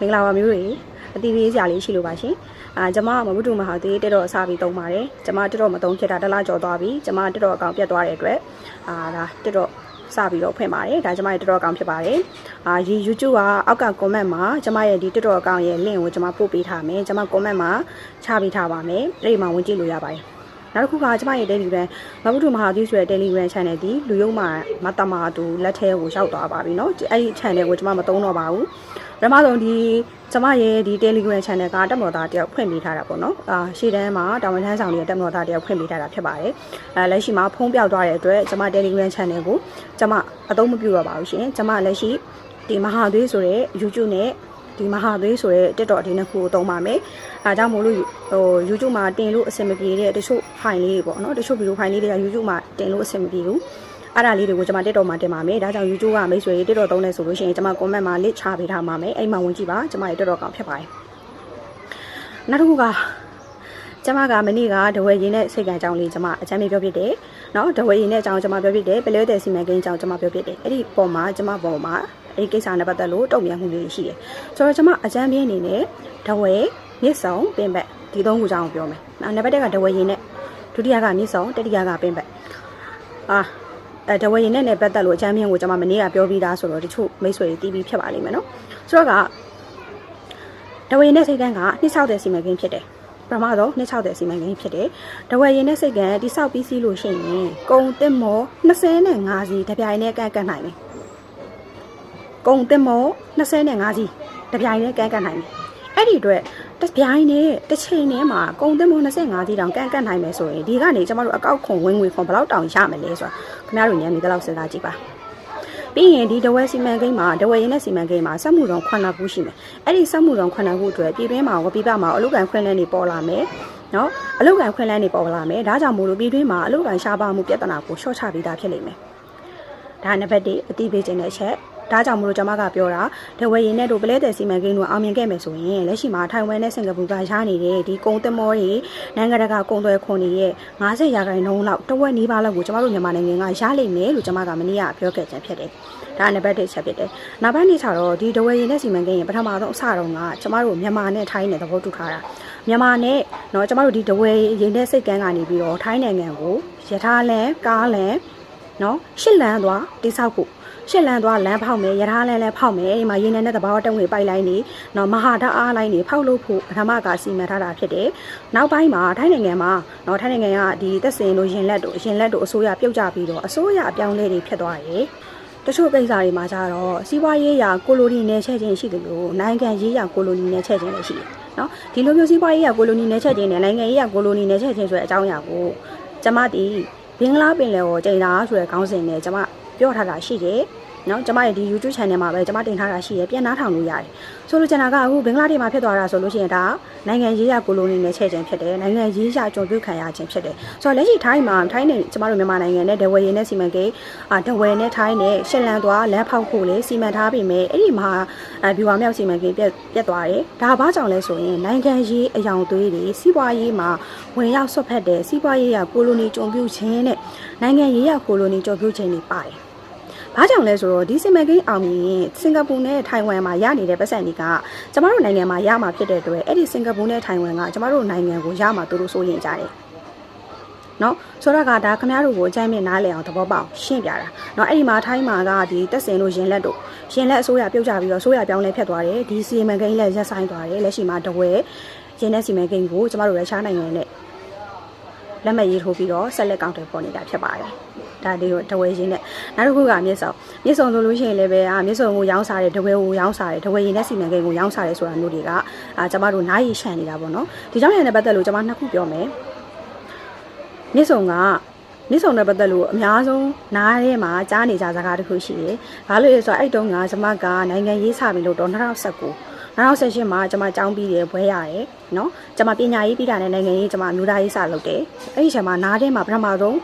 မင်္ဂလာပါမျိုးတွေအတီးလေးစရာလေးရှိလို့ပါရှင်အာကျွန်မမဘုဒ္ဓမဟာသေးတက်တော့အစားပြီးသုံးပါတယ်ကျွန်မတက်တော့မသုံးဖြစ်တာတစ်လားကျော်သွားပြီကျွန်မတက်တော့အကောင်ပြတ်သွားတဲ့အတွက်အာဒါတက်တော့စပြီးတော့ဖွင့်ပါတယ်ဒါကျွန်မရဲ့တက်တော့အကောင်ဖြစ်ပါတယ်အာဒီ YouTube ကအောက်က comment မှာကျွန်မရဲ့ဒီတက်တော့အကောင်ရဲ့ link ကိုကျွန်မပို့ပေးထားမယ်ကျွန်မ comment မှာချပေးထားပါမယ်အဲ့ဒီမှာဝင်ကြည့်လို့ရပါတယ် နောက်တစ်ခုကကျမရဲ့ Telegram မဘုဒ္ဓမဟာသီဆိုတဲ့ Telegram channel ဒီလူယုံမှာမတမတူလက်ထဲကိုရောက်သွားပါပြီเนาะအဲ့ဒီ channel ကိုကျမမသုံးတော့ပါဘူးပထမဆုံးဒီကျမရဲ့ဒီ Telegram channel ကတက်မော်သားတယောက်ဖွင့်ပေးထားတာပေါ့နော်အာရှေ့တန်းမှာတာဝန်ထမ်းဆောင်နေတဲ့တက်မော်သားတယောက်ဖွင့်ပေးထားတာဖြစ်ပါတယ်အဲလက်ရှိမှာဖုံးပြောက်သွားတဲ့အတွက်ကျမ Telegram channel ကိုကျမအသုံးမပြုတော့ပါဘူးရှင်ကျမလက်ရှိဒီမဟာသွေးဆိုတဲ့ YouTube နဲ့ ဒီမဟာသွေးဆိုတဲ့ TikTok ဒီနှစ်ခုကိုသုံးပါမယ်။အဲဒါကြောင့်မို့လို့ဟို YouTube မှာတင်လို့အဆင်မပြေတဲ့တချို့ file လေးတွေပေါ့နော်တချို့ဗီဒီယို file လေးတွေက YouTube မှာတင်လို့အဆင်မပြေဘူး။အဲ့ဒါလေးတွေကိုကျွန်မ TikTok မှာတင်ပါမယ်။ဒါကြောင့် YouTube ကမိတ်ဆွေတွေ TikTok သုံးနေဆိုလို့ရှိရင်ကျွန်မ comment မှာ link ချပေးထားပါမယ်။အဲ့မှာဝင်ကြည့်ပါကျွန်မရဲ့ TikTok ကောင်ဖြစ်ပါတယ်။နောက်တစ်ခုကကျမကမနေ့ကဒဝဲရင်နဲ့စိတ်ကံအကြောင်းလေးကျမအချမ်းမြေပြောပြတယ်။နော်ဒဝဲရင်နဲ့အကြောင်းကျမပြောပြတယ်။ပလဲတဲ့စီမံကိန်းအကြောင်းကျမပြောပြတယ်။အဲ့ဒီပုံမှာကျမပုံမှာ အဲ့ဒီကိစ္စနဲ့ပတ်သက်လို့တုံ့ပြန်မှုလေးရှိတယ်။ဆိုတော့ကျမအချမ်းပြင်းအနေနဲ့ဒဝဲမြစ်ဆောင်ပင်ဘက်ဒီသုံးခုအကြောင်းကိုပြောမယ်။နောက်နံပါတ်1ကဒဝဲရင်နဲ့ဒုတိယကမြစ်ဆောင်တတိယကပင်ဘက်။အာအဲဒဝဲရင်နဲ့ပတ်သက်လို့အချမ်းပြင်းကိုကျမမနေ့ကပြောပြီးသားဆိုတော့တချို့မိတ်ဆွေတွေတီးပြီးဖြစ်ပါလိမ့်မယ်နော်။ဆိုတော့ကဒဝဲရင်နဲ့စိတ်ကန်းကနှစ်ဆောက်တဲ့စီမံကိန်းဖြစ်တယ်။ပထမဆုံးနှစ်60စီမံကိန်းဖြစ်တယ်။တဝယ်ရင်နဲ့စိတ်ကံတိဆောက်ပြီးစီးလို့ရှိရင်ကုံတက်မော25စီတပြိုင်နဲ့ကန့်ကန့်နိုင်တယ်။ ကုံတက်မော25စီတပြိုင်နဲ့ကန့်ကန့်နိုင်တယ်။အဲ့ဒီအတွက်တပြိုင်နဲ့တစ်ချိန်နဲ့မှာကုံတက်မော25စီတောင်ကန့်ကန့်နိုင်မယ်ဆိုရင်ဒီကနေကျမတို့အကောက်ခွန်ဝင်ငွေခွန်ဘယ်လောက်တောင်ရမလဲဆိုတာခင်ဗျားတို့ညံနေတော့စဉ်းစားကြည့်ပါ။ပြီးရင်ဒီဒဝဲစီမံကိန်းမှာဒဝဲရင်းနဲ့စီမံကိန်းမှာစက်မှုတော်9ခုရှိမယ်အဲ့ဒီစက်မှုတော်9ခုအတွက်ပြည်တွင်းမှာရောပြည်ပမှာအလုပ်ကန်ခွင့်လန်းတွေပေါ်လာမယ်နော်အလုပ်ကန်ခွင့်လန်းတွေပေါ်လာမယ်ဒါကြောင့်မို့လို့ပြည်တွင်းမှာအလုပ်ကန်ရှားပါမှုပြဿနာကိုလျှော့ချပေးတာဖြစ်လိမ့်မယ်ဒါနံပါတ်1အတိပေးခြင်းတဲ့အချက် ဒါကြောင့်မလို့ကျွန်မကပြောတာဒဝဲရင်နဲ့တို့ပလဲတဲ့စီမံကိန်းတို့အောင်မြင်ခဲ့မယ်ဆိုရင်လက်ရှိမှာထိုင်ဝမ်နဲ့စင်ကာပူကရနေတဲ့ဒီကုန်းသမောတွေနိုင်ငံတကာကုန်သွယ်ခွန်တွေရဲ့50ရာခိုင်နှုန်းလောက်တဝက်နီးပါးလောက်ကိုကျွန်မတို့မြန်မာနိုင်ငံကရလိမ့်မယ်လို့ကျွန်မကမနေ့ကပြောခဲ့ခြင်းဖြစ်တယ်ဒါနံပါတ်1ချက်ဖြစ်တယ်နောက်ပိုင်းနေ့ချတော့ဒီဒဝဲရင်နဲ့စီမံကိန်းရဲ့ပထမဆုံးအစတော့ကကျွန်မတို့မြန်မာနဲ့ထိုင်းနဲ့သဘောတူထားတာမြန်မာနဲ့เนาะကျွန်မတို့ဒီဒဝဲရင်နဲ့စိတ်ကန်းကနေပြီးတော့ထိုင်းနိုင်ငံကိုယထာလန်ကားလန်เนาะရှစ်လန်သွားတိဆောက်ဖို့ ရှစ်လန်သွားလမ်းဖောက်မယ်ရထားလမ်းလည်းဖောက်မယ်ဒီမှာရင်းနှံတဲ့သဘာဝတုံးတွေပိုက်လိုက်နေနော်မဟာဓာတ်အားလိုင်းတွေဖောက်လို့ဖို့ပထမကစီမံထားတာဖြစ်တယ်နောက်ပိုင်းမှာထိုင်းနိုင်ငံမှာနော်ထိုင်းနိုင်ငံကဒီသက်စင်တို့ရင်လက်တို့ရင်လက်တို့အစိုးရပြုတ်ကြပြီးတော့အစိုးရအပြောင်းလဲတွေဖြစ်သွားတယ်တချို့ကိစ္စတွေမှာကျတော့စီးပွားရေးရာကိုလိုနီနယ်ချက်ချင်းရှိတယ်လို့နိုင်ငံရေးရာကိုလိုနီနယ်ချက်ချင်းလည်းရှိတယ်နော်ဒီလိုမျိုးစီးပွားရေးရာကိုလိုနီနယ်ချက်ချင်းနဲ့နိုင်ငံရေးရာကိုလိုနီနယ်ချက်ချင်းဆိုတဲ့အကြောင်းအရာကိုကျမဒီဘင်္ဂလားပင်လယ်ကိုကျိန်တာဆိုတဲ့ခေါင်းစဉ်နဲ့ကျမ ပြောထားတာရှိတယ်နော်ကျမရဲ့ဒီ YouTube channel မှာပဲကျမတင်ထားတာရှိရပြန်နှားထောင်လို့ရတယ်ဆိုလိုချင်တာကအခုဘင်္ဂလားဒေ့ရှ်မှာဖြစ်သွားတာဆိုလို့ရှိရင်ဒါနိုင်ငံရေးရကိုလိုနီနဲ့ချဲ့ခြင်းဖြစ်တယ်နိုင်ငံရေးရကြုံပြုတ်ခံရခြင်းဖြစ်တယ်ဆိုတော့လက်ရှိထိုင်းမှာထိုင်းနဲ့ကျမတို့မြန်မာနိုင်ငံနဲ့ဒဝယ်ရင်းနဲ့စီမံကိန်းအာဒဝယ်နဲ့ထိုင်းနဲ့ရှစ်လန်သွားလမ်းဖောက်ဖို့လေစီမံထားပြီမဲ့အဲ့ဒီမှာအဘီဝါမြောက်စီမံကိန်းပြက်ပြက်သွားတယ်ဒါဘာကြောင့်လဲဆိုရင်နိုင်ငံရေးအယောင်သွေးတွေစီးပွားရေးမှာဝင်ရောက်ဆွတ်ဖက်တဲ့စီးပွားရေးရကိုလိုနီကြုံပြုတ်ခြင်းနဲ့နိုင်ငံရေးရကိုလိုနီကြုံပြုတ်ခြင်းတွေပါတယ် ဘာကြောင့်လဲဆိုတော့ဒီစီမံကိန်းအောင်မြင်ရင်စင်ကာပူနဲ့ထိုင်ဝမ်မှာရနေတဲ့ပတ်စံတွေကကျမတို့နိုင်ငံမှာရမှာဖြစ်တဲ့အတွက်အဲ့ဒီစင်ကာပူနဲ့ထိုင်ဝမ်ကကျမတို့နိုင်ငံကိုရမှာသူတို့စိုးရင်ကြတယ်။နော်ဆိုတော့ကဒါခမရတို့ကိုအကြိုက်မဲ့နားလည်အောင်သဘောပေါက်ရှင်းပြတာ။နော်အဲ့ဒီမှာထိုင်းမှာကဒီတက်စင်တို့ရင်လက်တို့ရင်လက်အစိုးရပြုတ်ကြပြီးတော့အစိုးရပြောင်းလဲဖြတ်သွားတယ်ဒီစီမံကိန်းလည်းရက်ဆိုင်သွားတယ်လက်ရှိမှာတဝဲရင်တဲ့စီမံကိန်းကိုကျမတို့ရရှားနိုင်ငံနဲ့လက်မှတ်ရေးထိုးပြီးတော့ဆက်လက်ကောင်တယ်ပေါ်နေတာဖြစ်ပါတယ်။ ဒါလေးကိုတဝဲရင်းနဲ့နောက်တစ်ခုကမြစ်ဆောင်မြစ်ဆောင်ဆိုလို့ရှိရင်လည်းပဲအာမြစ်ဆောင်ကိုရောင်းစားတယ်တဝဲကိုရောင်းစားတယ်တဝဲရင်းနဲ့စီမံကိန်းကိုရောင်းစားတယ်ဆိုတာမျိုးတွေကအာကျမတို့နားရည်ရှန်နေတာပေါ့နော်ဒီကြောင့်ရတဲ့ပတ်သက်လို့ကျမနှစ်ခုပြောမယ်မြစ်ဆောင်ကမြစ်ဆောင်နဲ့ပတ်သက်လို့အများဆုံးနားထဲမှာကြားနေကြစကားတစ်ခုရှိတယ်။ဘာလို့လဲဆိုတော့အဲ့တုန်းကကျမကနိုင်ငံရေးစပြီလို့တော့2019 2018မှာကျွန်မကျောင်းပြီးတယ်ဘွဲရတယ်နော်ကျွန်မပညာရေးပြီးတာနဲ့နိုင်ငံရေးကျွန်မလူသားရေးစလုပ်တယ်အဲ့ဒီချိန်မှာနားထဲမှာပထမဆုံး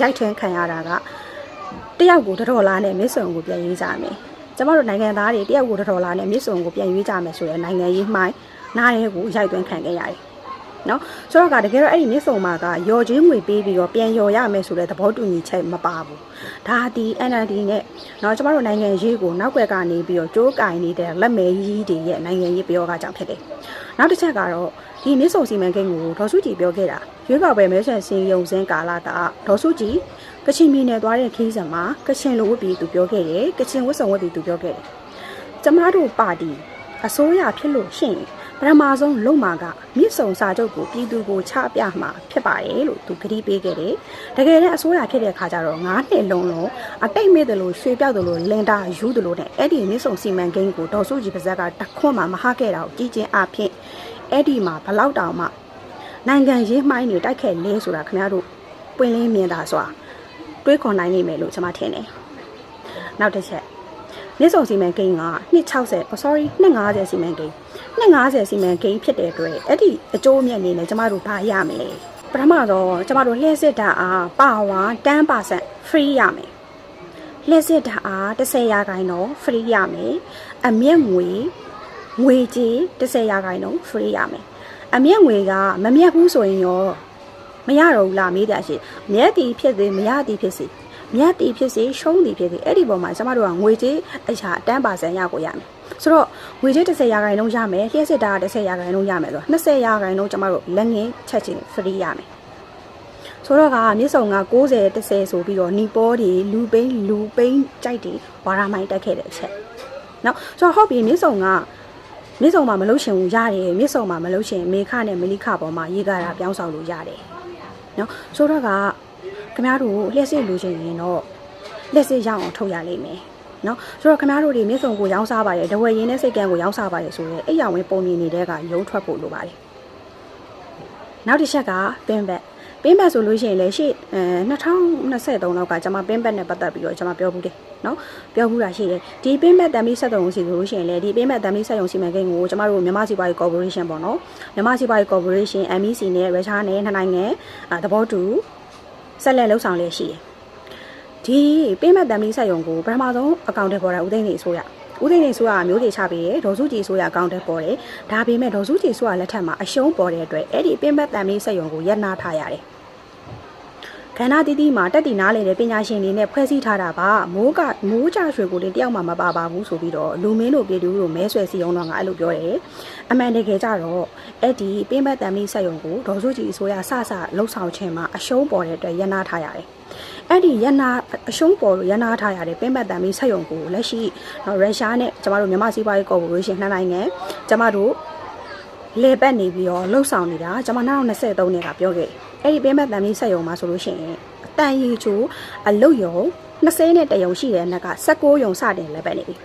ရိုက်ထွင်းခံရတာကတယောက်ကိုတတော်လားနဲ့မစ်ဆုံကိုပြန်ရေးကြမယ်ကျွန်မတို့နိုင်ငံသားတွေတယောက်ကိုတတော်လားနဲ့မစ်ဆုံကိုပြန်ရေးကြမယ်ဆိုတဲ့နိုင်ငံရေးမှိုင်းနားရဲကိုရိုက်သွင်းခံခဲ့ရတယ် နော်ဆိုတော့ကတကယ်တော့အဲ့ဒီမြစ်ဆုံမှာကရော်ချင်းငွေပေးပြီးတော့ပြန်ရော်ရမယ်ဆိုတဲ့သဘောတူညီချက်မပါဘူးဒါဒီ NLD နဲ့နော်ကျမတို့နိုင်ငံရေးကိုနောက်ွယ်ကနေပြီးတော့ကြိုးကင်နေတဲ့လက်မဲကြီးတွေရဲ့နိုင်ငံရေးပြောကကြောင့်ဖြစ်တယ်နောက်တစ်ချက်ကတော့ဒီမြစ်ဆုံစီမံကိန်းကိုဒေါ်စုကြည်ပြောခဲ့တာရွေးကောက်ပွဲမဲဆွယ်စင်ယုံစင်းကာလကဒေါ်စုကြည်ကချင်ပြည်နယ်သွားတဲ့ခီးစံမှာကချင်လိုဝတ်ပြီးသူပြောခဲ့တယ်ကချင်ဝတ်စုံဝတ်ပြီးသူပြောခဲ့တယ်ကျမတို့ပါတီအစိုးရဖြစ်လို့ရှိရင် ပထမဆုံးလုံမာကမြစ်ဆုံစာချုပ်ကိုပြည်သူကိုချပြမှာဖြစ်ပါတယ်လို့သူကတိပေးခဲ့တယ်။တကယ်တဲ့အစိုးရဖြစ်တဲ့ခါကျတော့9နှစ်လုံးလုံးအတိတ်မေ့တယ်လို့ရွှေပြောက်တယ်လို့လင်တာယူတယ်လို့နဲ့အဲ့ဒီမြစ်ဆုံစီမံကိန်းကိုဒေါ်စုကြည်ပါဇက်ကတခွန်းမှမဟခဲ့တာကိုကြည်ချင်းအဖြစ်အဲ့ဒီမှာဘလောက်တောင်မှနိုင်ငံရေးမှိုင်းနေတိုက်ခဲ့လဲဆိုတာခင်ဗျားတို့ပွင့်လင်းမြင်သာစွာတွေးခေါ်နိုင်နိုင်မယ်လို့ကျွန်မထင်တယ်။နောက်တစ်ချက် မြစ်ဆုံစီမံကိန်းက260 oh sorry 250စီမံကိန်း250စီမံကိန်းဖြစ်တဲ့အတွက်အဲ့ဒီအကျိုးအမြတ်အနေနဲ့ကျမတို့ဘာရမလဲပထမတော့ကျမတို့လှည့်စစ်တာအားပါဝါ10% free ရမယ်လှည့်စစ်တာအား10ရာခိုင်တော့ free ရမယ်အမြင့်ငွေငွေကြေး10ရာခိုင်တော့ free ရမယ်အမြင့်ငွေကမမြတ်ဘူးဆိုရင်ရောမရတော့ဘူးလားမေးတယ်ရှိမြတ်တီဖြစ်စေမရတီဖြစ်စေ မြတ်တီဖြစ်စေရှုံးတီဖြစ်စေအဲ့ဒီပေါ်မှာကျမတို့ကငွေကြေးအရာအတန်းပါဆန်ရကိုရမယ်ဆိုတော့ငွေကြေး30ရာခိုင်နှုန်းရမယ်လျှက်စစ်တာ30ရာခိုင်နှုန်းရမယ်ဆိုတော့20ရာခိုင်နှုန်းကျမတို့လက်ငင်းချက်ချင်း free ရမယ်ဆိုတော့ကမြစ်စုံက60 30ဆိုပြီးတော့နီပေါ်တွေလူပိန်းလူပိန်းကြိုက်တွေဝါရမိုင်းတက်ခဲ့တဲ့အချက်နော်ဆိုတော့ဟုတ်ပြီမြစ်စုံကမြစ်စုံမှာမလို့ရှင်ဘူးရတယ်မြစ်စုံမှာမလို့ရှင်မေခနဲ့မလိခပေါ်မှာရေကာတာပြောင်းဆောင်လို့ရတယ်နော်ဆိုတော့က ခင်ဗျားတို့လျှက်စစ်လူချင်းရင်တော့လက်စစ်ရအောင်ထုတ်ရလိမ့်မယ်နော်ဆိုတော့ခင်ဗျားတို့တွေမြစ်စုံကိုရောင်းစားပါတယ်ဒဝယ်ရင်းနဲ့စိတ်ကန်းကိုရောင်းစားပါတယ်ဆိုရဲအဲ့ရဝင်ပုံမြင်နေတဲ့ကရုံးထွက်ဖို့လိုပါတယ်နောက်တစ်ချက်ကပင်းဘက်ပင်းဘက်ဆိုလို့ရှိရင်လည်းရှေ့အဲ2023လောက်ကကျွန်မပင်းဘက်နဲ့ပတ်သက်ပြီးတော့ကျွန်မပြောဘူးတယ်နော်ပြောဘူးတာရှိတယ်ဒီပင်းဘက်တမ်မီဆက်တုံစီဆိုလို့ရှိရင်လည်းဒီပင်းဘက်တမ်မီဆက်ယုံစီမံကိန်းကိုကျွန်မတို့မြန်မာစီပွားရေး corporation ပေါ့နော်မြန်မာစီပွားရေး corporation MEC နဲ့ Russia နဲ့နှစ်နိုင်ငံသဘောတူ ဆက်လက်လှုပ်ဆောင်လျက်ရှိတယ်ဒီပေးမဲ့တမ်းမီဆက်ယုံကိုပထမဆုံးအကောင့်တက်ပေါ်တာဦးသိန်းနေဆိုရဦးသိန်းနေဆိုရမျိုးတွေချပေးတယ်ဒေါ်စုကြည်ဆိုရအကောင့်တက်ပေါ်တယ်ဒါပေမဲ့ဒေါ်စုကြည်ဆိုရလက်ထက်မှာအရှုံးပေါ်တဲ့အတွက်အဲ့ဒီပေးမဲ့တမ်းမီဆက်ယုံကိုရပ်နာထားရတယ် ခန္ဓာတီးတီးမှာတက်တီနားလေတဲ့ပညာရှင်တွေနဲ့ဖွဲ့စည်းထားတာပါမိုးကမိုးကြရွှေကိုလည်းတယောက်မှမပါပါဘူးဆိုပြီးတော့လူမင်းတို့ပြည်သူတို့မဲဆွဲစီအောင်တော့ငါအဲ့လိုပြောတယ်အမှန်တကယ်ကြတော့အဲ့ဒီပင်းဘတ်တန်မီဆက်ယုံကိုဒေါ်စုကြည်အစိုးရစစလှုပ်ဆောင်ခြင်းမှာအရှုံးပေါ်တဲ့အတွက်ရပ်နာထားရတယ်အဲ့ဒီရနာအရှုံးပေါ်လို့ရနာထားရတဲ့ပင်းပတ်တံမီဆက်ယုံကိုလက်ရှိနော်ရုရှားနဲ့ကျမတို့မြန်မာစီးပွားရေးကော်ပိုရေးရှင်းနှစ်နိုင်ငံကျမတို့လေပတ်နေပြီးတော့လှုပ်ဆောင်နေတာကျမ2023နှစ်ကပြောခဲ့ အဲ့ဒီပင်းပတ်တံမီဆက်ယုံမှာဆိုလို့ရှိရင်အတန်ရီချိုအလုတ်ယုံ20နဲ့တယုံရှိတဲ့နက်က16ယုံစတင်လေပတ်နေပြီ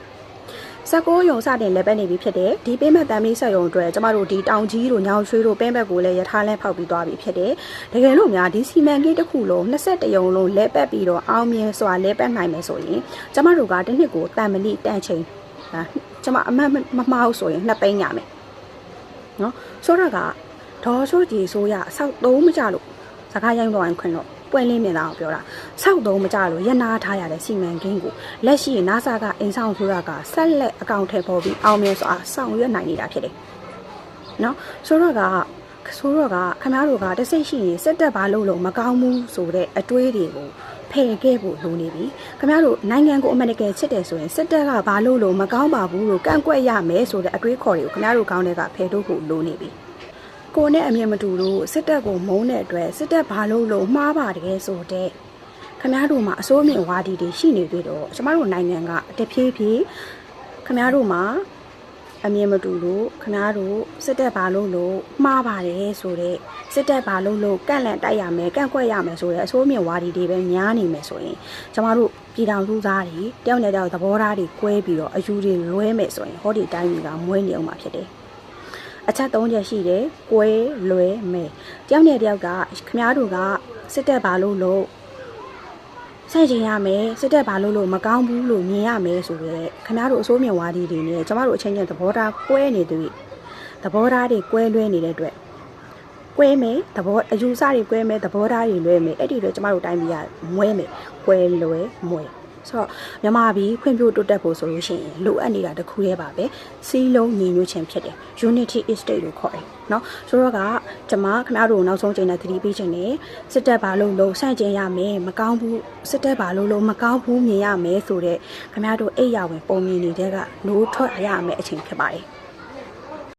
16ရုံစတင်လည်းပဲနေပြီဖြစ်တယ်ဒီပေးမဲ့တမ်းမီဆက်ရုံအတွက်ကျမတို့ဒီတောင်ကြီးတို့ညောင်ရွှေတို့ပင်းဘက်ကိုလည်းရထားလဲဖောက်ပြီးသွားပြီဖြစ်တယ်တကယ်လို့များဒီစီမံကိန်းတစ်ခုလုံး21ရုံလုံးလဲပတ်ပြီးတော့အောင်မြင်စွာလဲပတ်နိုင်မယ်ဆိုရင်ကျမတို့ကတစ်နှစ်ကိုတန်မဏိတန်ချိန်ကျမအမှန်မမှားဘူးဆိုရင်2သိန်းရမယ်နော်ဆိုတော့က ဒေါ်ဆိုးကြီးဆိုရဆောက်သုံးမကြလို့စကားရိုင်းတော့ခွင်တော့ပွင့်လင်းမြင်လာအောင်ပြောတာဆောက်သုံးမကြလို့ရနာထားရတဲ့စီမံကိန်းကိုလက်ရှိ NASA ကအိမ်ဆောင်ဆိုတာကဆက်လက်အကောင့်ထဲပေါ်ပြီးအောင်မြင်စွာဆောင်ရွက်နိုင်နေတာဖြစ်တယ်။နော်ဆိုတော့ကဆိုတော့ကခမားတို့ကတစိတ်ရှိရင်စက်တက်ဘာလို့လို့မကောင်းဘူးဆိုတဲ့အတွေးတွေကိုဖယ်ခဲ့ဖို့လိုနေပြီခမားတို့နိုင်ငံကိုအမေရိကန်ချစ်တယ်ဆိုရင်စစ်တပ်ကဘာလို့လို့မကောင်းပါဘူးလို့ကန့်ကွက်ရမယ်ဆိုတဲ့အတွေးခေါ်တွေကိုခမားတို့ကောင်းတဲ့ကဖယ်ထုတ်ဖို့လိုနေပြီ။ ကိုနဲ့အမြင်မတူလို့စစ်တပ်ကိုမုန်းတဲ့အတွက်စစ်တပ်ဘာလို့လို့မှားပါတယ်ဆိုတဲ့ခမားတို့မှာအစိုးမြင့်ဝါဒီတွေရှိနေသေးတော့ကျမတို့နိုင်ငံကတဖြည်းဖြည်းခမားတို့မှာအမြင်မတူလို့ခမားတို့စစ်တပ်ဘာလို့လို့မှားပါတယ်ဆိုတဲ့စစ်တပ်ဘာလို့လို့ကန့်လန့်တိုက်ရမယ်ကန့်ကွက်ရမယ်ဆိုတဲ့အစိုးမြင့်ဝါဒီတွေပဲများနေမယ်ဆိုရင်ကျမတို့ပြည်တော်စုသားတွေတယောက်နဲ့တယောက်သဘောထားတွေကွဲပြီးတော့အယူတွေလွဲမယ်ဆိုရင်ဟောဒီတိုင်းကြီးကမွေးနေအောင်မှာဖြစ်တယ် အချက်၃ချက်ရှိတယ်။ကွဲလွဲမယ်။တယောက်နဲ့တယောက်ကခမားတို့ကစစ်တက်ပါလို့လို့ဆန့်ကျင်ရမယ်စစ်တက်ပါလို့လို့မကောင်းဘူးလို့မြင်ရမယ်ဆိုတော့ခမားတို့အစိုးမြင်ဝါဒီတွေနဲ့ကျမတို့အချင်းချင်းသဘောထားကွဲနေသူသဘောထားတွေကွဲလွဲနေတဲ့အတွက်ကွဲမယ်သဘောအယူဆတွေကွဲမယ်သဘောထားတွေလွဲမယ်အဲ့ဒီတော့ကျမတို့တိုင်းပြည်ကမွဲမယ်ကွဲလွဲမွဲ ဆိုတော့မြန်မာပြည်ဖွံ့ဖြိုးတိုးတက်ဖို့ဆိုလို့ရှိရင်လိုအပ်နေတာတစ်ခုတည်းပါပဲစီးလုံးညီညွတ်ခြင်းဖြစ်တယ် unity is state လို့ခေါ်တယ်เนาะဆိုတော့ကကျ ကျွန်မခင်ဗျားတို့ကိုနောက်ဆုံးချိန်နဲ့သတိပေးခြင်းနဲ့စစ်တပ်ဘာလို့လို့ဆန့်ကျင်ရမယ်မကောင်းဘူးစစ်တပ်ဘာလို့လို့မကောင်းဘူးမြင်ရမယ်ဆိုတော့ခင်ဗျားတို့အိပ်ရဝင်ပုံမြင်နေတဲ့ကနိုးထွက်ရမယ်အချိန်ဖြစ်ပါတယ်